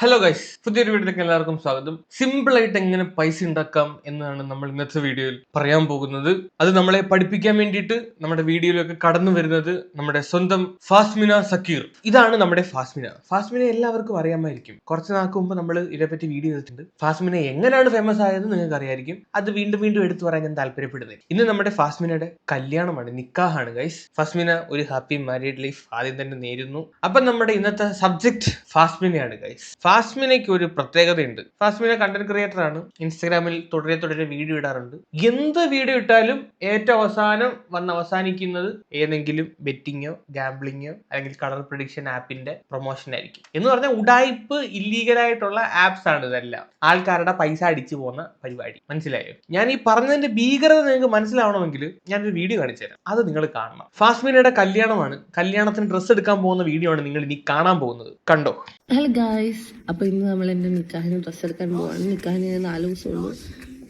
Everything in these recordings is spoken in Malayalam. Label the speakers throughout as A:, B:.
A: ഹലോ ഗൈസ് പുതിയൊരു വീഡിയോയിലേക്ക് എല്ലാവർക്കും സ്വാഗതം. സിമ്പിൾ ആയിട്ട് എങ്ങനെ പൈസ ഉണ്ടാക്കാം എന്നാണ് നമ്മൾ ഇന്നത്തെ വീഡിയോയിൽ പറയാൻ പോകുന്നത്. അത് നമ്മളെ പഠിപ്പിക്കാൻ വേണ്ടിയിട്ട് നമ്മുടെ വീഡിയോയിലൊക്കെ കടന്നു വരുന്നത് നമ്മുടെ സ്വന്തം ഫാസ്മിന സക്കീർ. ഇതാണ് നമ്മുടെ ഫാസ്മിന. ഫാസ്മിന എല്ലാവർക്കും അറിയാമായിരിക്കും. കുറച്ച് നാൾക്ക് മുമ്പ് നമ്മൾ ഇതിനെപ്പറ്റി വീഡിയോ ചെയ്തിട്ടുണ്ട്. ഫാസ്മിന എങ്ങനെയാണ് ഫേമസ് ആയത് നിങ്ങൾക്ക് അറിയായിരിക്കും അത് വീണ്ടും വീണ്ടും എടുത്തു പറയാൻ ഞാൻ താല്പര്യപ്പെടുന്നത് ഇന്ന് നമ്മുടെ ഫാസ്മിനയുടെ കല്യാണമാണ് നിക്കാഹാണ് ഗൈസ് ഫാസ്മിന ഒരു ഹാപ്പി മാരീഡ് ലൈഫ് ആദ്യം തന്നെ നേരുന്നു. അപ്പം നമ്മുടെ ഇന്നത്തെ സബ്ജക്ട് ഫാസ്മിനയാണ് ഗൈസ് ഫാസ്മിനയ്ക്ക് ഒരു പ്രത്യേകതയുണ്ട്. ഫാസ്മിന കണ്ടന്റ് ക്രിയേറ്റർ ആണ്. ഇൻസ്റ്റാഗ്രാമിൽ തുടരെ തുടരെ വീഡിയോ ഇടാറുണ്ട്. എന്ത് വീഡിയോ ഇട്ടാലും ഏറ്റവും അവസാനം വന്ന് അവസാനിക്കുന്നത് ഏതെങ്കിലും ബെറ്റിങ്ങോ ഗാംബ്ലിങ്ങോ അല്ലെങ്കിൽ കളർ പ്രഡിക്ഷൻ ആപ്പിന്റെ പ്രൊമോഷൻ ആയിരിക്കും. എന്ന് പറഞ്ഞാൽ ഉടായ്പ് ഇല്ലീഗലായിട്ടുള്ള ആപ്സ് ആണ് ഇതെല്ലാം. ആൾക്കാരുടെ പൈസ അടിച്ചു പോകുന്ന പരിപാടി. മനസ്സിലായോ? ഞാൻ ഈ പറഞ്ഞതിന്റെ ഭീകരത നിങ്ങൾക്ക് മനസ്സിലാവണമെങ്കിൽ ഞാനൊരു വീഡിയോ കാണിച്ചു തരാം. അത് നിങ്ങൾ കാണണം. ഫാസ്മിനയുടെ കല്യാണമാണ്. കല്യാണത്തിന് ഡ്രസ്സ് എടുക്കാൻ പോകുന്ന വീഡിയോ ആണ് നിങ്ങൾ ഇനി കാണാൻ പോകുന്നത്. കണ്ടോ?
B: ഹലോ ഗായ്സ് അപ്പോൾ ഇന്ന് നമ്മൾ എന്റെ നിക്കാഹിന് ഡ്രസ്സ് എടുക്കാൻ പോവാണ്. നിക്കാഹിന് ഞാൻ നാല് ദിവസമുള്ളൂ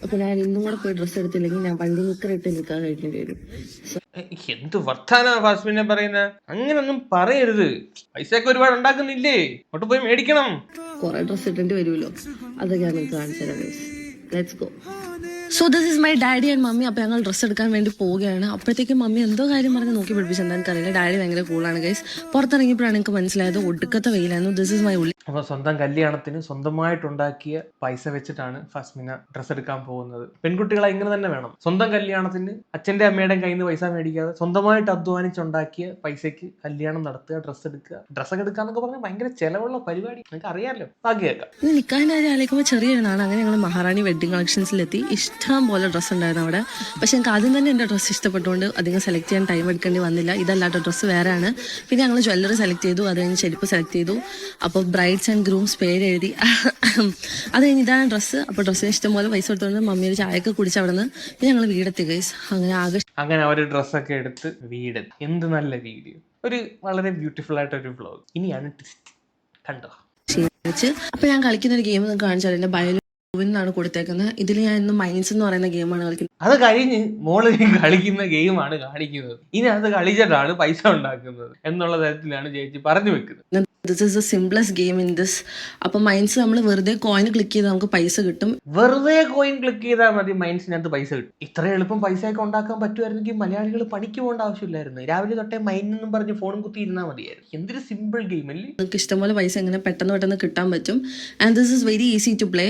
B: അപ്പോൾ ഞാൻ ഇന്നും കൂടെ പോയി ഡ്രസ്സ് എടുത്തില്ലെങ്കിൽ ഞാൻ വണ്ടി നിക്കറിട്ട് നിക്കാൻ കഴിക്കേണ്ടി വരും.
A: എന്ത് വർത്താനാ ഫാസ്മിനെ പറയുന്ന? അങ്ങനൊന്നും പറയരുത്. പൈസയൊക്കെ ഒരുപാട് ഉണ്ടാക്കുന്നില്ലേ? അങ്ങോട്ട് പോയി മേടിക്കണം.
B: കൊറേ ഡ്രസ്സ് ഇട്ടേണ്ടി വരുമല്ലോ. അതൊക്കെ ഞാൻ നിങ്ങൾക്ക് കാണിച്ചു തരാം guys let's go so this is my daddy and mummy അപ്പോൾ ഞങ്ങൾ ഡ്രസ്സ് എടുക്കാൻ വേണ്ടി പോവുകയാണ്. അപ്പോഴത്തേക്കും മമ്മി എന്തോ കാര്യം പറഞ്ഞ് നോക്കി പിടിപ്പിച്ചെന്താണെന്ന് കറിയില്ല ഡാഡി ഭയങ്കര കൂളാണ് ഗൈസ് പുറത്തിറങ്ങിയപ്പോഴാണ് എനിക്ക് മനസ്സിലായത് ഒടുക്കത്തെ വെയിലായിരുന്നു. ദിസ് ഇസ് മൈ ഉള്ളി
A: അപ്പൊ സ്വന്തം കല്യാണത്തിന് സ്വന്തമായിട്ടുണ്ടാക്കിയ പൈസ വെച്ചിട്ടാണ് ഫസ്മിന ഡ്രസ് എടുക്കാൻ പോകുന്നത്. പെൺകുട്ടികളെ ഇങ്ങനെ തന്നെ വേണം. സ്വന്തം കല്യാണത്തിന് അച്ഛന്റെ അമ്മയുടെയും കയ്യിൽ നിന്ന് പൈസ മേടിക്കാതെ സ്വന്തമായിട്ട് അധ്വാനിച്ചുണ്ടാക്കിയ പൈസക്ക് കല്യാണം നടത്തുക ഡ്രസ് എടുക്കുക. ഡ്രസ്സൊക്കെ എടുക്കുക എന്നൊക്കെ പറഞ്ഞാൽ ഭയങ്കര ചെലവുള്ള പരിപാടി. നിങ്ങൾക്ക് അറിയാമല്ലോ ബാക്കി കേൾക്കാം.
B: കാര്യം ആലോചിക്കുമ്പോൾ ചെറിയൊരുന്നാണ് അങ്ങനെ ഞങ്ങൾ മഹാറാണി വെഡിങ് കളക്ഷൻസിലെത്തി ഇഷ്ടം പോലെ ഡ്രസ് ഉണ്ടായിരുന്നു അവിടെ. പക്ഷെ എനിക്ക് ആദ്യം തന്നെ എന്റെ ഡ്രസ് ഇഷ്ടപ്പെട്ടുകൊണ്ട് അധികം സെലക്ട് ചെയ്യാൻ ടൈം എടുക്കേണ്ടി വന്നില്ല. ഇതല്ലാത്ത ഡ്രസ്സ് വേറെയാണ്. പിന്നെ ഞങ്ങൾ ജ്വല്ലറി സെലക്ട് ചെയ്തു. അത് കഴിഞ്ഞ് ചെരുപ്പ് സെലക്ട് ചെയ്തു. അപ്പോൾ ബ്രൈഡ്സ് ആൻഡ് ഗ്രൂംസ് പേര് എഴുതി അത് കഴിഞ്ഞ് ഇതാണ് ഡ്രസ്സ്. അപ്പോൾ ഡ്രസ്സിന് ഇഷ്ടം പോലെ പൈസ കൊടുത്തുകൊണ്ട് മമ്മി ഒരു ചായയൊക്കെ കുടിച്ച് അവിടെ നിന്ന് പിന്നെ ഞങ്ങൾ വീടെത്തി ഗൈസ് അങ്ങനെ ആകെ
A: അങ്ങനെ അവർ ഡ്രസ്സൊക്കെ എടുത്ത് വീട്. എന്ത് നല്ല വീഡിയോ. ഒരു വളരെ ബ്യൂട്ടിഫുൾ ആയിട്ട് ഒരു വ്ലോഗ് ഇനിയാണ് ട്വിസ്റ്റ് കണ്ടോ?
B: അപ്പൊ അപ്പോൾ ഞാൻ കളിക്കുന്ന ഒരു ഗെയിം നിങ്ങൾക്ക് കാണിച്ചാൽ എന്നാണ് കൊടുത്തേക്കുന്നത്. ഇതിൽ ഞാൻ ഇന്ന് മൈൻസ് എന്ന് പറയുന്ന ഗെയിമാണ് കളിക്കുന്നത്.
A: അത് കഴിഞ്ഞ് മോൾ കളിക്കുന്ന ഗെയിമാണ് കാണിക്കുന്നത്. ഇനി അത് കളിച്ചിട്ടാണ് പൈസ ഉണ്ടാക്കുന്നത്. എന്നുള്ള തരത്തിലാണ് ചേച്ചി പറഞ്ഞു വെക്കുന്നത്.
B: This is the simplest game in this അപ്പൊ മൈൻസ് നമ്മൾ വെറുതെ കോയിൻ ക്ലിക്ക് ചെയ്താൽ നമുക്ക് പൈസ കിട്ടും.
A: വെറുതെ കോയിൻ ക്ലിക്ക് ചെയ്താൽ മതി മൈൻസിനകത്ത് പൈസ കിട്ടും. ഇത്ര എളുപ്പം പൈസയൊക്കെ ഉണ്ടാക്കാൻ പറ്റുമായിരുന്നെങ്കിൽ മലയാളികൾ പണിക്ക് പോകേണ്ട ആവശ്യമില്ലായിരുന്നു. രാവിലെ തൊട്ടേ മൈൻ എന്നും പറഞ്ഞ് ഫോണും കുത്തി ഇരുന്നാൽ മതിയായിരുന്നു. എന്തൊരു സിമ്പിൾ ഗെയിം അല്ലേ?
B: നിങ്ങൾക്ക് ഇഷ്ടംപോലെ പൈസ എങ്ങനെ പെട്ടെന്ന് പെട്ടെന്ന് കിട്ടാൻ പറ്റും. And this is very easy to play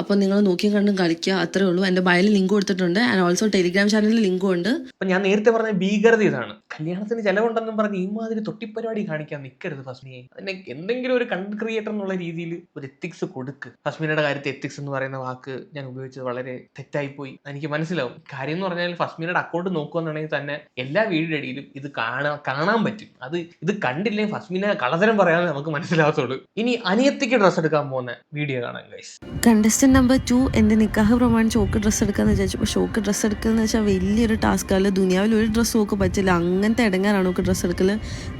B: അപ്പോൾ നിങ്ങൾ നോക്കിയും കണ്ടും കളിക്കുക. അത്രേ ഉള്ളൂ. എന്റെ ബയോയിൽ ലിങ്ക് കൊടുത്തിട്ടുണ്ട്. ആൻഡ് ഓൾസോ ടെലിഗ്രാം ചാനലിൽ ലിങ്കും ഉണ്ട്.
A: അപ്പൊ ഞാൻ നേരത്തെ പറഞ്ഞ ഭീകരത ഇതാണ്. കല്യാണത്തിന് ചെലവുണ്ടെന്നും പറഞ്ഞ് ഈ മാതിരി തൊട്ടിപ്പരിപാടി കാണിക്കാൻ നിൽക്കരുത് ഫസ്മിയെ. അതിനെ എന്തെങ്കിലും ഒരു കണ്ടന്റ് ക്രിയേറ്റർ എന്നുള്ള രീതിയിൽ ഒരു എത്തിക്സ് കൊടുക്ക്. ഫസ്മീനയുടെ കാര്യത്തിൽ എത്തിക്സ് എന്ന് പറയുന്ന വാക്ക് ഞാൻ ഉപയോഗിച്ചത് വളരെ തെറ്റായി പോയി എനിക്ക് മനസ്സിലാവും. കാര്യം എന്ന് പറഞ്ഞാൽ ഫസ്മീനയുടെ അക്കൗണ്ട് നോക്കുകയാണെന്നുണ്ടെങ്കിൽ തന്നെ എല്ലാ വീഡിയോ അടിയിലും ഇത് കാണാൻ കാണാൻ പറ്റും. അത് ഇത് കണ്ടില്ലെങ്കിൽ ഫസ്മീന കളതരം പറയാതെ നമുക്ക് മനസ്സിലാകത്തുള്ളൂ ഇനി അനിയത്തിക്ക് ഡ്രസ്സ് എടുക്കാൻ പോകുന്ന വീഡിയോ കാണാം ഗൈസ്
B: കണ്ടസ്റ്റന്റ് നമ്പർ ടു എന്റെ നിക്കാഹ് പ്രമാണിച്ച് ഷോക്ക് ഡ്രസ്സ് എടുക്കാന്ന് വിചാരിച്ചു. ഷോക്ക് ഓക്ക് ഡ്രസ്സ് എന്ന് വെച്ചാൽ വലിയൊരു ടാസ്ക് അല്ല? ദുനിയാവിൽ ഒരു ഡ്രസ്സ് ഓക്ക് പറ്റില്ല. അങ്ങനത്തെ ഇടങ്ങാറാണ് ഓക്ക് ഡ്രസ്സ് എടുക്കൽ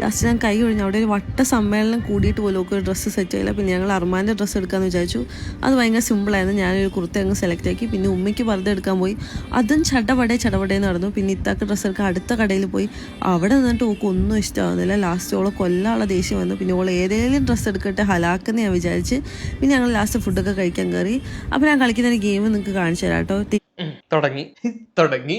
B: ലാസ്റ്റ് ഞാൻ കൈ ഒഴിഞ്ഞു അവിടെ ഒരു വട്ട സമ്മേളനം കൂടിയിട്ട് പോലും ഒക്കെ ഡ്രസ്സ് സെറ്റ് ചെയ്യില്ല പിന്നെ ഞങ്ങൾ അർമാന്റെ ഡ്രസ്സ് എടുക്കാമെന്ന് വിചാരിച്ചു. അത് ഭയങ്കര സിമ്പിളായിരുന്നു ഞാനൊരു കുർത്ത അങ്ങ് സെലക്ട് ആക്കി. പിന്നെ ഉമ്മയ്ക്ക് വെറുതെ എടുക്കാൻ പോയി. അതും ചടപടേ ചടപടേ നടന്നു. പിന്നെ ഇത്താക്ക് ഡ്രസ്സ് എടുക്കാൻ അടുത്ത കടയിൽ പോയി. അവിടെ നിന്നിട്ട് ഓക്ക് ഒന്നും ഇഷ്ടമാകുന്നില്ല ലാസ്റ്റ് ഓളെ കൊല്ലാനുള്ള ദേഷ്യം വന്നു. പിന്നെ ഓൾ ഏതെങ്കിലും ഡ്രസ്സ് എടുക്കട്ടെ ഹലാക്കെന്ന് ഞാൻ വിചാരിച്ച്. പിന്നെ ഞങ്ങൾ ലാസ്റ്റ് ഫുഡൊക്കെ കഴിക്കാൻ കയറി അപ്പോൾ ഞാൻ കളിക്കുന്ന ഒരു ഗെയിം നിങ്ങൾക്ക് കാണിച്ചു തരാം കേട്ടോ
A: തുടങ്ങി. തുടങ്ങി.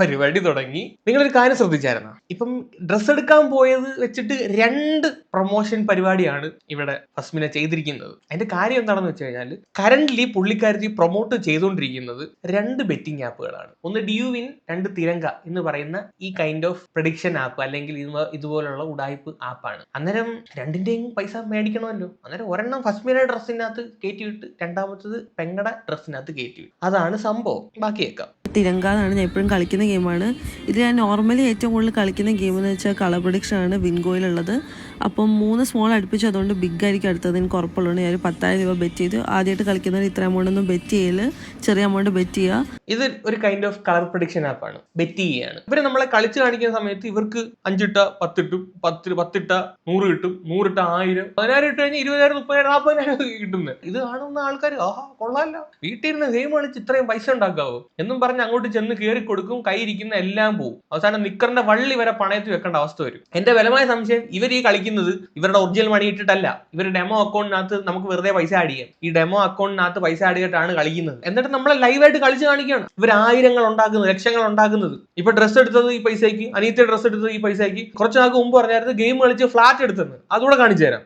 A: പരിപാടി തുടങ്ങി. നിങ്ങളൊരു കാര്യം ശ്രദ്ധിച്ചായിരുന്ന? ഇപ്പം ഡ്രസ്സ് എടുക്കാൻ പോയത് വെച്ചിട്ട് രണ്ട് പ്രൊമോഷൻ പരിപാടിയാണ് ഇവിടെ ഫസ്മിന ചെയ്തിരിക്കുന്നത്. അതിന്റെ കാര്യം എന്താണെന്ന് വെച്ച് കഴിഞ്ഞാൽ കറന്റ്ലി പുള്ളിക്കാരത്തി പ്രൊമോട്ട് ചെയ്തുകൊണ്ടിരിക്കുന്നത് രണ്ട് ബെറ്റിംഗ് ആപ്പുകളാണ് ഒന്ന് ഡ്യൂവിൻ രണ്ട് തിരങ്ക എന്ന് പറയുന്ന ഈ കൈൻഡ് ഓഫ് പ്രഡിക്ഷൻ ആപ്പ് അല്ലെങ്കിൽ ഇത് ഇതുപോലുള്ള ഉടായ്പ് ആപ്പാണ് അന്നേരം രണ്ടിന്റെയും പൈസ മേടിക്കണമല്ലോ. അന്നേരം ഒരെണ്ണം ഫസ്മിന ഡ്രസ്സിനകത്ത് കയറ്റി വിട്ട് രണ്ടാമത്തത് പെങ്ങട ഡ്രസ്സിനകത്ത് കയറ്റി വിട്ടു അതാണ് സംഭവം. ബാക്കി കേൾക്കാം
B: തിരങ്കാതാണ് ഞാൻ എപ്പോഴും കളിക്കുന്ന ഗെയിമാണ്. ഇത് ഞാൻ നോർമലി ഏറ്റവും കൂടുതൽ കളിക്കുന്ന ഗെയിം എന്ന് വെച്ചാൽ കളർ പ്രൊഡിക്ഷൻ ആണ് വിൻഗോയിലുള്ളത് അപ്പം മൂന്ന് സ്മോൾ അടുപ്പിച്ച് അതുകൊണ്ട് ബിഗ് ആയിരിക്കും അടുത്തത്. എനിക്ക് ഉറപ്പുള്ളതുകൊണ്ട് ഞാൻ ഒരു പത്തായിരം രൂപ ബെറ്റ് ചെയ്തു. ആദ്യമായിട്ട് കളിക്കുന്നവർ ഇത്ര എമൗണ്ട് ഒന്നും ബെറ്റ് ചെയ്യൽ. ചെറിയ എമൗണ്ട് ബെറ്റ് ചെയ്യുക.
A: ഇത് ഒരു കൈൻഡ് ഓഫ് കളർ പ്രൊഡിക്ഷൻ ആപ്പാണ് ബെറ്റ് ചെയ്യാണ് ഇവർ നമ്മളെ കളിച്ച് കാണിക്കുന്ന സമയത്ത് ഇവർക്ക് അഞ്ചിട്ട പത്തിട്ടും പത്ത് പത്തിട്ട നൂറ് കിട്ടും. നൂറിട്ട ആയിരം. പതിനായിരം ഇട്ട് കഴിഞ്ഞാൽ ഇരുപതിനായിരം മുപ്പതിനായിരം നാൽപ്പതിനായിരം കിട്ടുന്നത് ഇത് കാണുന്ന ആൾക്കാർ ആഹാ കൊള്ളാമല്ലോ വീട്ടിൽ ഇരുന്ന് ഗെയിം കളിച്ച് ഇത്രയും പൈസ ഉണ്ടാക്കാവോ എന്നും പറഞ്ഞ് അങ്ങോട്ട് ചെന്ന് കയറി കൊടുക്കും കൈയിരിക്കുന്ന എല്ലാം പോവും. അവസാനം നിക്കറിന്റെ വള്ളി വരെ പണയത്തിൽ വെക്കേണ്ട അവസ്ഥ വരും. എന്റെ ബലമായ സംശയം ഇവർ ഈ കളിക്കുന്ന കളിക്കുന്നത് ഇവരുടെ ഒറിജിനൽ മണി ഇട്ടിട്ടല്ല. ഇവർ ഡെമോ അക്കൗണ്ടിനകത്ത് നമുക്ക് വെറുതെ പൈസ ആഡ് ചെയ്യാം. ഈ ഡെമോ അക്കൗണ്ടിനകത്ത് പൈസ ആഡ് ചെയ്തിട്ടാണ് കളിക്കുന്നത്. എന്നിട്ട് നമ്മളെ ലൈവായിട്ട് കളിച്ച് കാണിക്കുകയാണ്. ഇവർ ആയിരങ്ങൾ ഉണ്ടാക്കുന്നത് ലക്ഷങ്ങൾ ഉണ്ടാക്കുന്നത്. ഇപ്പൊ ഡ്രസ്സ് എടുത്തത് ഈ പൈസയ്ക്ക് അനിയത്തെ ഡ്രസ്സ് എടുത്തത് ഈ പൈസയ്ക്ക്. കുറച്ച് നാൾക്ക് മുമ്പ് പറഞ്ഞായിരുന്നു ഗെയിം കളിച്ച് ഫ്ലാറ്റ് എടുത്തെന്ന്. അതുകൂടെ കാണിച്ചു തരാം.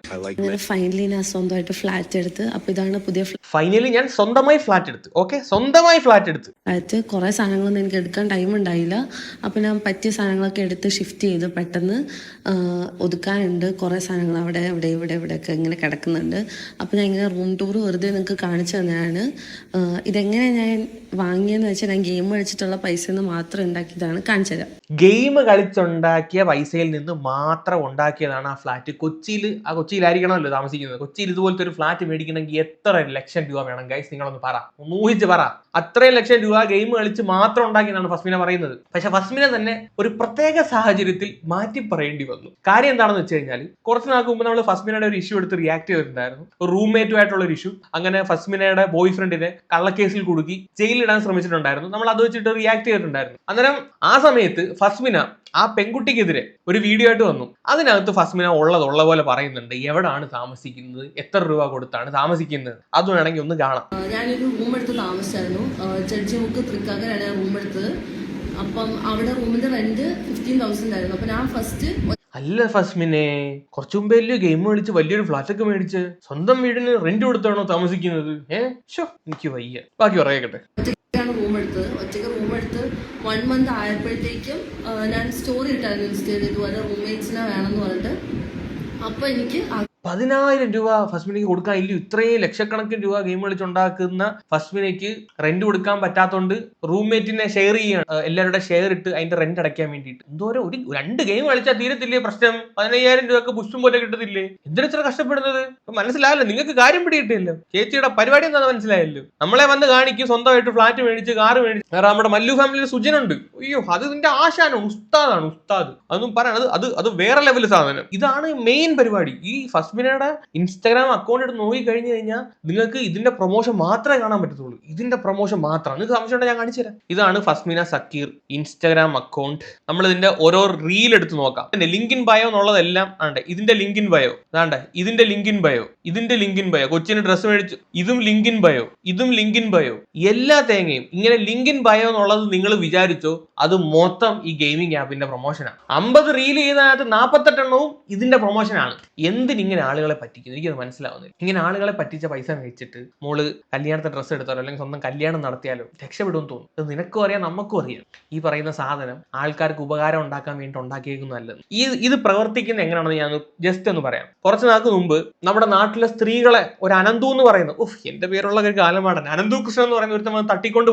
B: ഫൈനലി ഞാൻ സ്വന്തമായിട്ട് ഫ്ലാറ്റ് എടുത്ത് അപ്പോൾ ഇതാണ് പുതിയ
A: ഫൈനലി ഞാൻ സ്വന്തമായി ഫ്ലാറ്റ് എടുത്ത്. ഓക്കെ സ്വന്തമായി ഫ്ലാറ്റ് എടുത്ത്.
B: ഫ്ലാറ്റ് കുറേ സാധനങ്ങളൊന്നും എനിക്ക് എടുക്കാൻ ടൈം ഉണ്ടായില്ല. അപ്പോൾ ഞാൻ പറ്റിയ സാധനങ്ങളൊക്കെ എടുത്ത് ഷിഫ്റ്റ് ചെയ്ത്. പെട്ടെന്ന് ഒതുക്കാനുണ്ട്. കുറേ സാധനങ്ങൾ അവിടെ ഇവിടെ ഇവിടെ ഇവിടെയൊക്കെ ഇങ്ങനെ കിടക്കുന്നുണ്ട്. അപ്പോൾ ഞാൻ ഇങ്ങനെ റൂം ടൂർ വെറുതെ നിങ്ങൾക്ക് കാണിച്ചു തന്നെയാണ് ഇതെങ്ങനെ ഞാൻ വാങ്ങിയെന്ന് വെച്ചാൽ ഞാൻ ഗെയിം കളിച്ചിട്ടുള്ള പൈസ നിന്ന് മാത്രം ഉണ്ടാക്കിയതാണ്. കാണിച്ചു തരാം.
A: ഗെയിം കളിച്ചുണ്ടാക്കിയ പൈസയിൽ നിന്ന് മാത്രം ഉണ്ടാക്കിയതാണ് ആ ഫ്ലാറ്റ് കൊച്ചിയിൽ ആ കൊച്ചിയിലായിരിക്കണമല്ലോ താമസിക്കുന്നത്. കൊച്ചിയിൽ ഇതുപോലത്തെ ഒരു ഫ്ലാറ്റ് മേടിക്കണമെങ്കിൽ എത്ര ലക്ഷം രൂപ വേണം? ഗൈസ് നിങ്ങളൊന്ന് പറ. ഊഹിച്ച് പറ. അത്രയും ലക്ഷം രൂപ ഗെയിം കളിച്ച് മാത്രം ഉണ്ടാക്കിയെന്നാണ് ഫസ്മിന പറയുന്നത്. പക്ഷെ ഫസ്മിന തന്നെ ഒരു പ്രത്യേക സാഹചര്യത്തിൽ മാറ്റി പറയേണ്ടി വന്നു. കാര്യം എന്താണെന്ന് വെച്ച് കഴിഞ്ഞാൽ കുറച്ച് നാൾക്ക് മുമ്പ് നമ്മൾ ഫസ്മിനയുടെ ഒരു ഇഷ്യൂ എടുത്ത് റിയാക്ട് ചെയ്തിട്ടുണ്ടായിരുന്നു. റൂംമേറ്റുമായിട്ടുള്ള ഒരു ഇഷ്യൂ അങ്ങനെ ഫസ്മിനയുടെ ബോയ് ഫ്രണ്ടിനെ കള്ളക്കേസിൽ കുടുക്കി ജയിലിടാൻ ശ്രമിച്ചിട്ടുണ്ടായിരുന്നു. നമ്മൾ അത് വെച്ചിട്ട് റിയാക്ട് ചെയ്തിട്ടുണ്ടായിരുന്നു. അന്നേരം ആ സമയത്ത് ഫസ്മിന ആ പെൺകുട്ടിക്കെതിരെ ഒരു വീഡിയോ ആയിട്ട് വന്നു. അതിനകത്ത് ഫസ്മിന ഉള്ളത് ഉള്ള പോലെ പറയുന്നുണ്ട്. എവിടാണ് താമസിക്കുന്നത്? എത്ര രൂപ കൊടുത്താണ് താമസിക്കുന്നത്? അത് വേണമെങ്കിൽ ഒന്ന് കാണാം.
B: ഞാനൊരു റൂം എടുത്ത് താമസിച്ചായിരുന്നു. ജഡ്ജി മുക്ക് തൃക്കാക്കരാണ് റൂം എടുത്തത്. അപ്പം അവിടെ റൂമിന്റെ റെന്റ് ഫിഫ്റ്റീൻ തൗസൻഡ് ആയിരുന്നു. അപ്പൊ ഞാൻ ഫസ്റ്റ്
A: അല്ല ഫസ്മിനെ കുറച്ചു മുമ്പേ അല്ലയോ ഗെയിം കളിച്ച് വലിയൊരു ഫ്ലാറ്റ് ഒക്കെ മേടിച്ച് സ്വന്തം വീടിന് റെന്റ് കൊടുത്താണോ താമസിക്കുന്നത്? ഏ? ഷോ എനിക്ക് വയ്യ. ബാക്കി പറയട്ടെ
B: ഒറ്റയ്ക്കാണ് റൂം എടുത്തത്. ഒറ്റയ്ക്ക് റൂം എടുത്ത് വൺ മന്ത് ആയപ്പോഴത്തേക്കും ഞാൻ സ്റ്റോറി ഇട്ടായിരുന്നു ഇൻസ്റ്റയിൽ ഇതുപോലെ റൂംമേറ്റ്സിനെ വേണമെന്ന് പറഞ്ഞിട്ട്. അപ്പൊ എനിക്ക് ആ
A: പതിനായിരം രൂപ ഫസ്റ്റ് മിനിക്ക് കൊടുക്കാൻ ഇല്ല. ഇത്രയും ലക്ഷക്കണക്കിന് രൂപ ഗെയിം കളിച്ചുണ്ടാക്കുന്ന മിനിക്ക് റെന്റ് കൊടുക്കാൻ പറ്റാത്തോണ്ട് റൂംമേറ്റിനെ ഷെയർ ചെയ്യാണ്. എല്ലാവരുടെ ഷെയർ ഇട്ട് അതിന്റെ റെന്റ് അടയ്ക്കാൻ വേണ്ടിയിട്ട്. എന്തോരം ഒരു രണ്ട് ഗെയിം കളിച്ചാൽ തീരത്തില്ലേ പ്രശ്നം? പതിനയ്യായിരം രൂപക്ക് പുഷ്പം പോലെ കിട്ടത്തില്ലേ? എന്തിനാ ഇത്ര കഷ്ടപ്പെടുന്നത്? മനസ്സിലായല്ലോ നിങ്ങൾക്ക് കാര്യം പിടിയിട്ടില്ലല്ലോ ചേച്ചിയുടെ പരിപാടി എന്താണെന്ന് മനസ്സിലായല്ലോ. നമ്മളെ വന്ന് കാണിക്കും സ്വന്തമായിട്ട് ഫ്ലാറ്റ് മേടിച്ച് കാറ് മേടിച്ച്. വേറെ നമ്മുടെ മല്ലു ഫാമിലിയിൽ സുജനുണ്ട് അയ്യോ അത് നിന്റെ ആശാനാണ് ഉസ്താദാണ് ഉസ്താദ്. അതൊന്നും പറയണത് അത് അത് വേറെ ലെവൽ സാധനം. ഇതാണ് മെയിൻ പരിപാടി. ഈ ഫസ്മിനയുടെ ഇൻസ്റ്റാഗ്രാം അക്കൗണ്ട് എടുത്ത് നോക്കി കഴിഞ്ഞു കഴിഞ്ഞാൽ നിങ്ങൾക്ക് ഇതിന്റെ പ്രൊമോഷൻ മാത്രമേ കാണാൻ പറ്റത്തുള്ളൂ. ഇതിന്റെ പ്രൊമോഷൻ മാത്രമാണ്. നിങ്ങൾക്ക് സംശയം ഞാൻ കാണിച്ചു തരാം. ഇതാണ് ഫസ്മിന സക്കീർ ഇൻസ്റ്റാഗ്രാം അക്കൗണ്ട് നമ്മൾ ഇതിന്റെ ഓരോ റീൽ എടുത്ത് നോക്കാം. ലിങ്ക് ഇൻ ബയോ എന്നുള്ളതെല്ലാം ആണ്ട് ഇതിന്റെ ലിങ്ക് ഇൻ ബയോ അതാണ്ട് ഇതിന്റെ ലിങ്ക് ഇൻ ബയോ ഇതിന്റെ ലിങ്ക് ഇൻ ബയോ കൊച്ചിന് ഡ്രസ്സ് മേടിച്ചു. ഇതും ലിങ്ക് ഇൻ ബയോ ഇതും ലിങ്ക് ഇൻ ബയോ എല്ലാ തേങ്ങയും ഇങ്ങനെ ലിങ്ക് ഇൻ ബയോ എന്നുള്ളത് നിങ്ങൾ വിചാരിച്ചോ അത് മൊത്തം ഈ ഗെയിമിംഗ് ആപ്പിന്റെ പ്രൊമോഷനാണ് അമ്പത് റീൽ ചെയ്തതിനകത്ത് നാൽപ്പത്തെട്ടെണ്ണവും ഇതിന്റെ പ്രൊമോഷനാണ് എന്തിനിങ്ങനെ ആളുകളെ പറ്റിക്കുന്നു എനിക്കത് മനസ്സിലാവുന്നില്ല. ഇങ്ങനെ ആളുകളെ പറ്റിച്ച പൈസ മേടിച്ചിട്ട് മോൾ കല്യാണത്തെ ഡ്രസ്സ് എടുത്താലോ അല്ലെങ്കിൽ സ്വന്തം കല്യാണം നടത്തിയാലോ രക്ഷപ്പെടുമെന്ന് തോന്നും. അത് നിനക്കും അറിയാം നമുക്കും അറിയാം. ഈ പറയുന്ന സാധനം ആൾക്കാർക്ക് ഉപകാരം ഉണ്ടാക്കാൻ വേണ്ടി ഉണ്ടാക്കിയേക്കുന്നതല്ലെന്ന് ഈ ഇത് പ്രവർത്തിക്കുന്ന എങ്ങനെയാണെന്ന് ഞാൻ ജസ്റ്റ് ഒന്ന് പറയാം. കുറച്ച് നാൾക്ക് മുമ്പ് നമ്മുടെ നാട്ടിലെ സ്ത്രീകളെ ഒരു അനന്തു എന്ന് പറയുന്നു. ഉഫ് എന്റെ പേരുള്ള ഒരു കാലമാണ് അനന്തു കൃഷ്ണൻ എന്ന് പറയുന്ന ഒരുത്തം തട്ടിക്കൊണ്ട്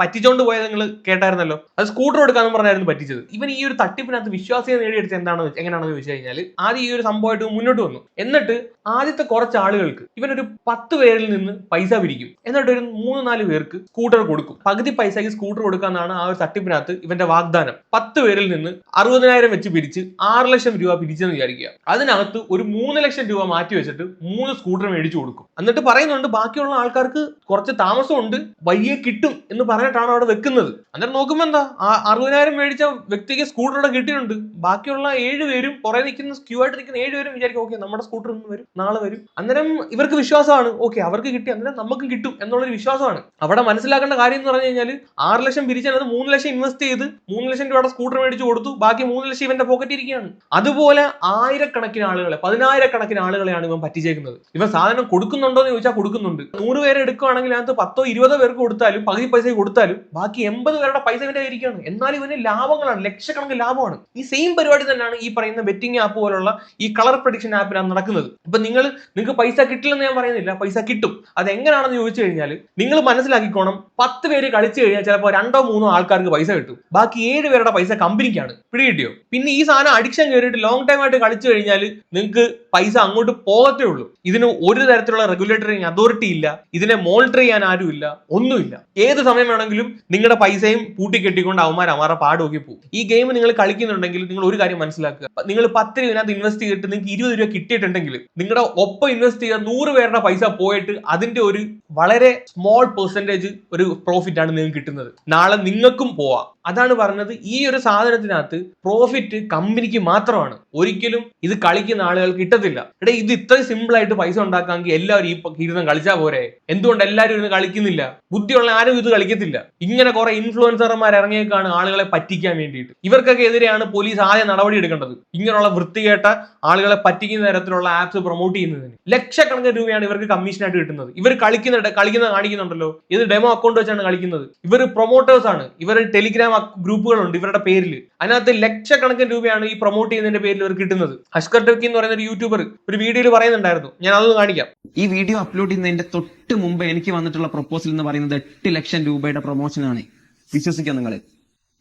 A: പറ്റിച്ചോണ്ട് പോയത് നിങ്ങൾ കേട്ടായിരുന്നല്ലോ? അത് സ്കൂട്ടർ എടുക്കാന്ന് പറഞ്ഞായിരുന്നു പറ്റിച്ചത്. ഇവൻ ഈ ഒരു തട്ടിപ്പിനകത്ത് വിശ്വാസ്യത നേടിയെടുത്ത് എന്താണെന്ന് എങ്ങനെയാണെന്ന് ചോദിച്ചു കഴിഞ്ഞാൽ ആദ്യം ഈ ഒരു സംഭവമായിട്ട് മുന്നോട്ട് വന്നു. എന്നിട്ട് ആദ്യത്തെ കുറച്ച് ആളുകൾക്ക് ഇവനൊരു പത്ത് പേരിൽ നിന്ന് പൈസ പിരിക്കും. എന്നിട്ട് ഒരു മൂന്ന് നാല് പേർക്ക് സ്കൂട്ടർ കൊടുക്കും. പകുതി പൈസയ്ക്ക് സ്കൂട്ടർ കൊടുക്കാന്നാണ് ആ ഒരു തട്ടിപ്പിനകത്ത് ഇവന്റെ വാഗ്ദാനം. പത്ത് പേരിൽ നിന്ന് അറുപതിനായിരം വെച്ച് പിരിച്ച് ആറ് ലക്ഷം രൂപ പിരിച്ചെന്ന് വിചാരിക്കുക. അതിനകത്ത് ഒരു മൂന്ന് ലക്ഷം രൂപ മാറ്റി വെച്ചിട്ട് മൂന്ന് സ്കൂട്ടർ മേടിച്ചു കൊടുക്കും. എന്നിട്ട് പറയുന്നുണ്ട് ബാക്കിയുള്ള ആൾക്കാർക്ക് കുറച്ച് താമസമുണ്ട് വയ്യെ കിട്ടും എന്ന് പറഞ്ഞിട്ടാണ് അവിടെ വെക്കുന്നത്. അന്നേരം നോക്കുമ്പോ എന്താ? അറുപതിനായിരം മേടിച്ച വ്യക്തിക്ക് സ്കൂട്ടർ അവിടെ കിട്ടിയിട്ടുണ്ട്. ബാക്കിയുള്ള ഏഴ് പേരും പുറകെ നിൽക്കുന്ന ക്യൂ ആയിട്ട് നിൽക്കുന്ന ഏഴ് പേരും വിചാരിക്കും ഓക്കെ നമ്മുടെ സ്കൂട്ടർ ഇന്ന് വരും നാളെ വരും. അന്നേരം ഇവർക്ക് വിശ്വാസമാണ്. ഓക്കെ അവർക്ക് കിട്ടി അന്നേരം നമുക്ക് കിട്ടും എന്നുള്ളൊരു വിശ്വാസമാണ്. അവിടെ മനസ്സിലാക്കേണ്ട കാര്യം എന്ന് പറഞ്ഞു കഴിഞ്ഞാൽ ആറ് ലക്ഷം പിരിച്ചത് മൂന്ന് ലക്ഷം ഇൻവെസ്റ്റ് ചെയ്ത് മൂന്ന് ലക്ഷം രൂപയുടെ സ്കൂട്ടർ മേടിച്ച് കൊടുത്തു. ബാക്കി മൂന്ന് ലക്ഷം ഇവന്റെ പോക്കറ്റ് ഇരിക്കുകയാണ്. അതുപോലെ ആയിരക്കണക്കിന് ആളുകളെ പതിനായിരക്കണക്കിന് ആളുകളെയാണ് ഇവൻ പറ്റിച്ചേക്കുന്നത്. ഇവൻ സാധനം കൊടുക്കുന്നുണ്ടോ എന്ന് ചോദിച്ചാൽ കൊടുക്കുന്നുണ്ട്. നൂറ് പേരെ എടുക്കുകയാണെങ്കിൽ അതിനകത്ത് പത്തോ ഇരുപതോ പേർക്ക് കൊടുത്താലും പകുതി പൈസ കൊടുത്താലും ബാക്കി എൺപത് പേരുടെ പൈസ ഇവന്റെ ഇരിക്കുകയാണ്. എന്നാൽ ഇവന് ലാഭങ്ങളാണ് ലക്ഷക്കണക്കിന് ലാഭമാണ്. ഈ സെയിം പരിപാടി തന്നെയാണ് ഈ പറയുന്ന ബെറ്റിംഗ് ആപ്പ് പോലുള്ള ഈ കളർ പ്രഡിക്ഷൻ ആപ്പിലാണ് നടക്കുന്നത്. ഇപ്പൊ നിങ്ങൾ നിങ്ങൾക്ക് പൈസ കിട്ടില്ലെന്ന് ഞാൻ പറയുന്നില്ല. പൈസ കിട്ടും. അത് എങ്ങനെയാണെന്ന് ചോദിച്ചു കഴിഞ്ഞാൽ നിങ്ങൾ മനസ്സിലാക്കിക്കോണം. പത്ത് പേര് കളിച്ചു കഴിഞ്ഞാൽ ചിലപ്പോൾ രണ്ടോ മൂന്നോ ആൾക്കാർക്ക് പൈസ കിട്ടും. ബാക്കി ഏഴ് പേരുടെ പൈസ കമ്പനിക്കാണ്. പിടി പിടികിട്ടിയോ? പിന്നെ ഈ സാധനം അഡിക്ഷൻ കയറിയിട്ട് ലോങ് ടൈം ആയിട്ട് കളിച്ചു കഴിഞ്ഞാൽ നിങ്ങൾക്ക് പൈസ അങ്ങോട്ട് പോകത്തേ ഉള്ളൂ. ഇതിന് ഒരു തരത്തിലുള്ള റെഗുലേറ്ററിങ് അതോറിറ്റി ഇല്ല. ഇതിനെ മോണിറ്റർ ചെയ്യാൻ ആരുമില്ല ഒന്നുമില്ല. ഏത് സമയം വേണമെങ്കിലും നിങ്ങളുടെ പൈസയും പൂട്ടിക്കെട്ടിക്കൊണ്ട് അവന്മാർ അമാറ പാടുമൊക്കെ പോകും. ഈ ഗെയിം നിങ്ങൾ കളിക്കുന്നുണ്ടെങ്കിൽ നിങ്ങൾ ഒരു കാര്യം മനസ്സിലാക്കുക. നിങ്ങൾ പത്ത് രൂപ ഇൻവെസ്റ്റ് ചെയ്തിട്ട് നിങ്ങൾക്ക് ഇരുപത് രൂപ കിട്ടിയിട്ടുണ്ട്. ചെയ്തിട്ടുണ്ടെങ്കിൽ നിങ്ങളുടെ ഒപ്പം ഇൻവെസ്റ്റ് ചെയ്ത നൂറ് പേരുടെ പൈസ പോയിട്ട് അതിന്റെ ഒരു വളരെ സ്മോൾ പെർസെന്റേജ് ഒരു പ്രോഫിറ്റ് ആണ് നിങ്ങൾക്ക് കിട്ടുന്നത്. നാളെ നിങ്ങൾക്കും പോവാം. അതാണ് പറഞ്ഞത് ഈ ഒരു സാധനത്തിനകത്ത് പ്രോഫിറ്റ് കമ്പനിക്ക് മാത്രമാണ്. ഒരിക്കലും ഇത് കളിക്കുന്ന ആളുകൾ കിട്ടത്തില്ല. എടേ ഇത് ഇത്രയും സിമ്പിൾ ആയിട്ട് പൈസ ഉണ്ടാക്കാമെങ്കിൽ എല്ലാവരും ഈ ഇരുന്ന് കളിച്ചാൽ പോരെ? എന്തുകൊണ്ട് എല്ലാവരും ഇരുന്ന് കളിക്കുന്നില്ല? ബുദ്ധിയുള്ള ആരും ഇത് കളിക്കത്തില്ല. ഇങ്ങനെ കുറെ ഇൻഫ്ലുവൻസർമാർ ഇറങ്ങിയേക്കാണ് ആളുകളെ പറ്റിക്കാൻ വേണ്ടിയിട്ട്. ഇവർക്കൊക്കെ എതിരെയാണ് പോലീസ് ആദ്യം നടപടി എടുക്കേണ്ടത്. ഇങ്ങനെയുള്ള വൃത്തികേട്ട ആളുകളെ പറ്റിക്കുന്ന തരത്തിലുള്ള ആപ്സ് പ്രൊമോട്ട് ചെയ്യുന്നതിന്. ലക്ഷക്കണക്കിന് രൂപയാണ് ഇവർക്ക് കമ്മീഷനായിട്ട് കിട്ടുന്നത്. ഇവർ കളിക്കുന്ന കളിക്കുന്ന കാണിക്കുന്നുണ്ടല്ലോ. ഇത് ഡെമോ അക്കൗണ്ട് വെച്ചാണ് കളിക്കുന്നത്. ഇവർ പ്രൊമോട്ടേഴ്സ് ആണ്. ഇവർ ടെലിഗ്രാം ഗ്രൂപ്പുകളുണ്ട് ഇവരുടെ പേരിൽ അതിനകത്ത് ലക്ഷക്കണക്കിന് രൂപയാണ് ഈ പ്രൊമോട്ട് ചെയ്യുന്നതിന്റെ പേരിൽ ഇവർ കിട്ടുന്നത്. ഹസ്കർ ടെക്കി എന്ന് പറയുന്ന ഒരു യൂട്യൂബർ ഒരു വീഡിയോയിൽ പറയുന്നുണ്ടായിരുന്നു. ഞാൻ അതൊന്ന് കാണിക്കാം.
C: ഈ വീഡിയോ അപ്ലോഡ് ചെയ്യുന്നതിന്റെ തൊട്ട് മുമ്പ് എനിക്ക് വന്നിട്ടുള്ള പ്രൊപ്പോസൽ എന്ന് പറയുന്നത് എട്ട് ലക്ഷം രൂപയുടെ പ്രൊമോഷൻ ആണ്. വിശ്വസിക്കാം നിങ്ങൾ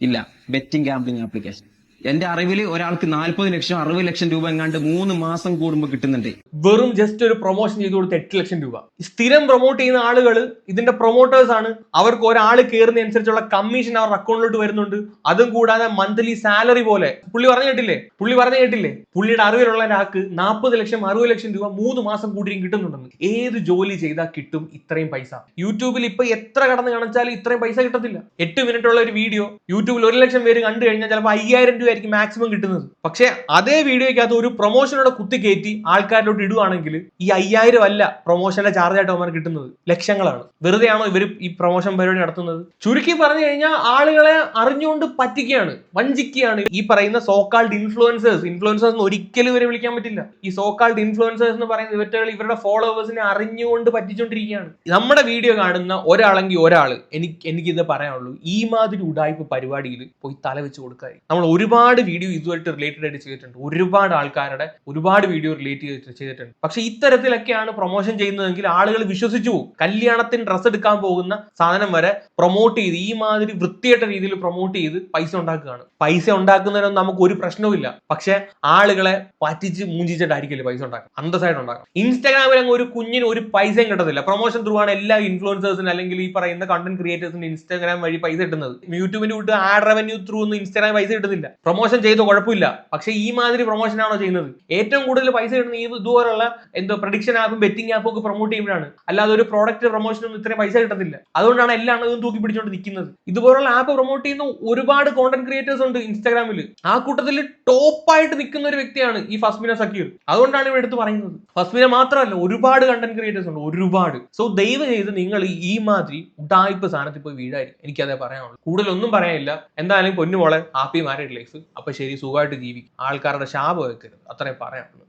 C: ഇല്ല. ബെറ്റിംഗ് ഗാംബ്ലിംഗ് ആപ്ലിക്കേഷൻ എന്റെ അറിവിൽ ഒരാൾക്ക് നാൽപ്പത് ലക്ഷം അറുപത് ലക്ഷം രൂപ എങ്ങാണ്ട് മൂന്ന് മാസം കൂടുമ്പോൾ കിട്ടുന്നുണ്ട്.
A: വെറും ജസ്റ്റ് ഒരു പ്രൊമോഷൻ ചെയ്ത് കൊടുത്ത് എട്ട് ലക്ഷം രൂപ. സ്ഥിരം പ്രൊമോട്ട് ചെയ്യുന്ന ആളുകൾ ഇതിന്റെ പ്രൊമോട്ടേഴ്സ് ആണ്. അവർക്ക് ഒരാൾ കയറുന്ന അനുസരിച്ചുള്ള കമ്മീഷൻ അവരുടെ അക്കൗണ്ടിലോട്ട് വരുന്നുണ്ട്. അതും കൂടാതെ മന്ത്ലി സാലറി പോലെ. പുള്ളി പറഞ്ഞു കേട്ടില്ലേ? പുള്ളി പറഞ്ഞു കേട്ടില്ലേ? പുള്ളിയുടെ അറിവിലുള്ള ഒരാൾക്ക് നാൽപ്പത് ലക്ഷം അറുപത് ലക്ഷം രൂപ മൂന്ന് മാസം കൂടിയും കിട്ടുന്നുണ്ടെന്ന്. ഏത് ജോലി ചെയ്താൽ കിട്ടും ഇത്രയും പൈസ? യൂട്യൂബിൽ ഇപ്പൊ എത്ര കടന്ന് കാണിച്ചാലും ഇത്രയും പൈസ കിട്ടത്തില്ല. എട്ട് മിനിറ്റ് ഉള്ള ഒരു വീഡിയോ യൂട്യൂബിൽ ഒരു ലക്ഷം പേര് കണ്ടു കഴിഞ്ഞാൽ ചിലപ്പോൾ അയ്യായിരം രൂപ ആയിരിക്കും മാക്സിമം കിട്ടുന്നത്. പക്ഷേ അതേ വീഡിയോയ്ക്കകത്ത് ഒരു പ്രൊമോഷനോടെ കുത്തി കയറ്റി ആൾക്കാരിലോട്ട് ഇടുവാണെങ്കിൽ ഈ അയ്യായിരം അല്ല പ്രൊമോഷന്റെ ചാർജ് ആയിട്ട് അവന്മാർ കിട്ടുന്നത്. ലക്ഷങ്ങളാണ്. വെറുതെയാണോ ഇവർ ഈ പ്രൊമോഷൻ പരിപാടി നടത്തുന്നത്? ചുരുക്കി പറഞ്ഞു കഴിഞ്ഞാൽ ആളുകളെ അറിഞ്ഞുകൊണ്ട് പറ്റിക്കുകയാണ് വഞ്ചിക്കുകയാണ്. ഈ പറയുന്ന സോക്കാൾഡ് ഇൻഫ്ലുവൻസേഴ്സ് ഇൻഫ്ലുവൻസേഴ്സ് എന്ന് ഒരിക്കലും ഇവരെ വിളിക്കാൻ പറ്റില്ല. ഈ സോക്കാൾഡ് ഇൻഫ്ലുവൻസേഴ്സ് എന്ന് പറയുന്ന ഇവറ്റകൾ ഇവരുടെ ഫോളോവേഴ്സിനെ അറിഞ്ഞുകൊണ്ട് പറ്റിച്ചുകൊണ്ടിരിക്കുകയാണ് നമ്മുടെ വീഡിയോ കാണുന്ന ഒരാളെങ്കിൽ ഒരാൾ എനിക്ക് എനിക്കിത് പറയാനുള്ളൂ. ഈ മാതിരി ഉടായ്പ പരിപാടിയിൽ പോയി തല വെച്ച് കൊടുക്കാതെ നമ്മൾ ഒരുപാട് വീഡിയോ ഇതുമായിട്ട് റിലേറ്റഡ് ആയിട്ട് ചെയ്തിട്ടുണ്ട്. ഒരുപാട് ആൾക്കാരുടെ ഒരുപാട് വീഡിയോ റിലേറ്റ് ചെയ്തിട്ട് ചെയ്തിട്ടുണ്ട്. പക്ഷെ ഇത്തരത്തിലൊക്കെയാണ് പ്രൊമോഷൻ ചെയ്യുന്നതെങ്കിൽ ആളുകൾ വിശ്വസിച്ചു പോകും. കല്യാണത്തിന് ഡ്രസ്സ് എടുക്കാൻ പോകുന്ന സാധനം വരെ പ്രൊമോട്ട് ചെയ്ത് ഈ മാതിരി വൃത്തിയായിട്ട രീതിയിൽ പ്രൊമോട്ട് ചെയ്ത് പൈസ ഉണ്ടാക്കുകയാണ്. പൈസ ഉണ്ടാക്കുന്നതിനൊന്നും നമുക്ക് ഒരു പ്രശ്നവുമില്ല പക്ഷെ ആളുകളെ പറ്റിച്ച് മൂഞ്ചിച്ചിട്ടായിരിക്കില്ല പൈസ ഉണ്ടാക്കുക? അന്തസ്സായിട്ട് ഉണ്ടാക്കുക. ഇൻസ്റ്റാഗ്രാമിൽ അങ്ങ് ഒരു കുഞ്ഞിന് ഒരു പൈസയും കിട്ടത്തില്ല. പ്രൊമോഷൻ ത്രൂ ആണ് എല്ലാ ഇൻഫ്ലുവൻസേഴ്സിന് അല്ലെങ്കിൽ ഈ പറയുന്ന കണ്ടന്റ് ക്രിയേറ്റേഴ്സിന് ഇൻസ്റ്റാഗ്രാം വഴി പൈസ കിട്ടുന്നത്. യൂട്യൂബിന്റെ വിട്ട് ആഡ് റവന്യൂ ത്രൂ ഒന്നും ഇൻസ്റ്റാഗ്രാം പൈസ കിട്ടുന്നില്ല. പ്രൊമോഷൻ ചെയ്ത കുഴപ്പമില്ല. പക്ഷെ ഈ മാതിരി പ്രൊമോഷൻ ആണോ ചെയ്യുന്നത്? ഏറ്റവും കൂടുതൽ പൈസ കിട്ടുന്ന ഈ ഇതുപോലുള്ള എന്തോ പ്രഡിക്ഷൻ ആപ്പും ബെറ്റിംഗ് ആപ്പും ഒക്കെ പ്രൊമോട്ട് ചെയ്യുമ്പോഴാണ്. അല്ലാതെ ഒരു പ്രോഡക്റ്റ് പ്രൊമോഷനൊന്നും ഇത്രയും പൈസ കിട്ടത്തില്ല. അതുകൊണ്ടാണ് എല്ലാ ആളുകളും തൂക്കി പിടിച്ചുകൊണ്ട് നിൽക്കുന്നത് ഇതുപോലുള്ള ആപ്പ് പ്രൊമോട്ട് ചെയ്യുന്ന ഒരുപാട് കോണ്ടന്റ് ക്രിയേറ്റേഴ്സ് ഉണ്ട് ഇൻസ്റ്റാഗ്രാമിൽ ആ കൂട്ടത്തിൽ ടോപ്പായിട്ട് നിൽക്കുന്ന ഒരു വ്യക്തിയാണ് ഈ ഫസ്മിന സക്കീർ. അതുകൊണ്ടാണ് ഇവിടെ എടുത്ത് പറയുന്നത്. ഫസ്മിന മാത്രമല്ല ഒരുപാട് കണ്ടന്റ് ക്രിയേറ്റേഴ്സ് ഉണ്ട്. ഒരുപാട്. സോ ദയവ് ചെയ്ത് നിങ്ങൾ ഈ മാതിരി ഉടായ്പ സാധനത്തിൽ പോയി വീഴായിരിക്കും എനിക്കതേ പറയാനുള്ളൂ. കൂടുതലൊന്നും പറയാനില്ല. എന്തായാലും പൊന്നുമോളെ ഹാപ്പി മാരീഡ് ലൈഫ് അപ്പൊ ശരി സുഖമായിട്ട് ജീവിക്കും. ആൾക്കാരുടെ ശാപം വെക്കരുത് അത്രേ പറയാനുള്ളൂ.